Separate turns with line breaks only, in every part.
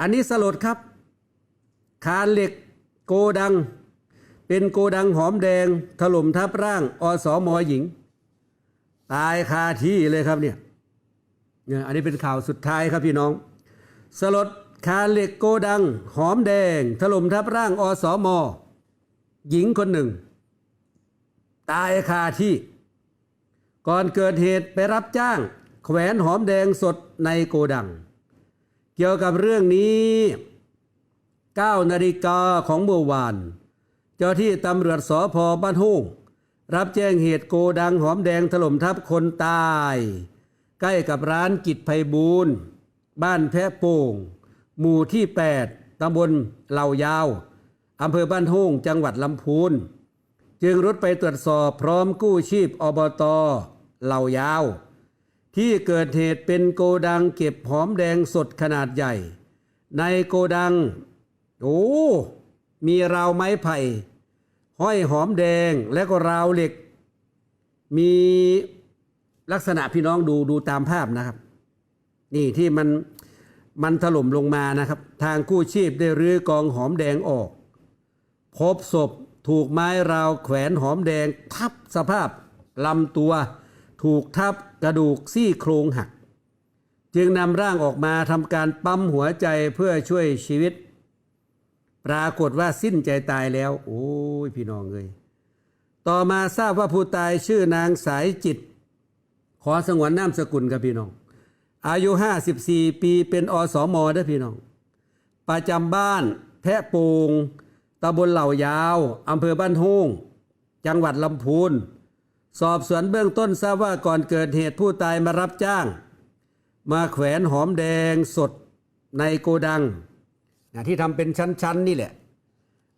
อันนี้สลดครับ คานเหล็กโกดัง เป็นโกดังหอมแดง ถล่มทับร่าง อสมหญิง ตายคาที่เลยครับเนี่ยเนี่ยอันนี้เป็นข่าวสุดท้ายครับพี่น้อง สลดคานเหล็กโกดัง หอมแดง ถล่มทับร่าง อสมหญิงคนหนึ่ง ตายคาที่ ก่อนเกิดเหตุไปรับจ้าง แขวนหอมแดงสดในโกดัง เกี่ยวกับเรื่องนี้9นาฬิกาของเมื่อวาน เจ้าที่ตำรวจสพบ้านทุ่งรับแจ้งเหตุโกดังหอมแดงถล่มทับคนตาย ใกล้กับร้านกิจไพบูลย์บ้านแพะโป่ง หมู่ที่ 8ตำบลเหล่ายาวอำเภอบ้านทุ่งจังหวัดลำพูนจึงรุดไปตรวจสอบพร้อมกู้ชีพอบตเหล่ายาว ที่เกิดเหตุเป็นโกดังเก็บหอมแดงสดขนาดใหญ่ ในโกดัง โอ้ มีราวไม้ไผ่ ห้อยหอมแดงและก็ราวเหล็ก มีลักษณะพี่น้องดูดูตามภาพนะครับ นี่ที่มันมันถล่มลงมานะครับ ทางกู้ชีพได้รื้อกองหอมแดงออก พบศพถูกไม้ราวแขวนหอมแดงทับสภาพลำตัว ถูกทับกระดูกซี่โครงหัก จึงนำร่างออกมาทำการปั๊มหัวใจเพื่อช่วยชีวิต ปรากฏว่าสิ้นใจตายแล้ว โอ้ยพี่น้องเลยต่อมาทราบว่าผู้ตายชื่อนางสายจิต ขอสงวนนามสกุลครับพี่น้อง อายุ 54 ปีเป็นอสมเด้พี่น้อง ประจำบ้านแพะโปงตำบลเหล่ายาวอำเภอบ้านทุ่งจังหวัดลำพูน สอบสวนเบื้องต้นทราบว่าก่อนเกิดเหตุผู้ตายมารับจ้าง มาแขวนหอมแดงสดในโกดังนะที่ทำเป็นชั้นๆ นี่แหละ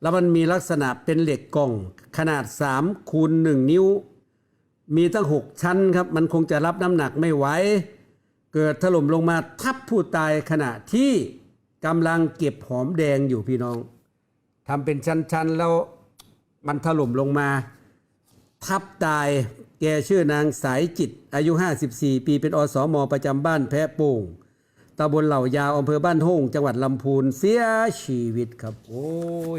แล้วมันมีลักษณะเป็นเหล็กกล่องขนาด3คูณ1นิ้ว มีตั้ง 6 ชั้นครับ มันคงจะรับน้ำหนักไม่ไหวเกิดถล่มลงมาทับผู้ตายขณะที่กำลังเก็บหอมแดงอยู่พี่น้องทำเป็นชั้นๆ แล้วมันถล่มลงมา ทับตาย แกชื่อนางสายจิต อายุ 54 ปีเป็นอสมประจำบ้านแพะโป่งตำบลเหล่ายาวอำเภอบ้านโฮงจังหวัดลำพูนเสียชีวิตครับ โอ้ย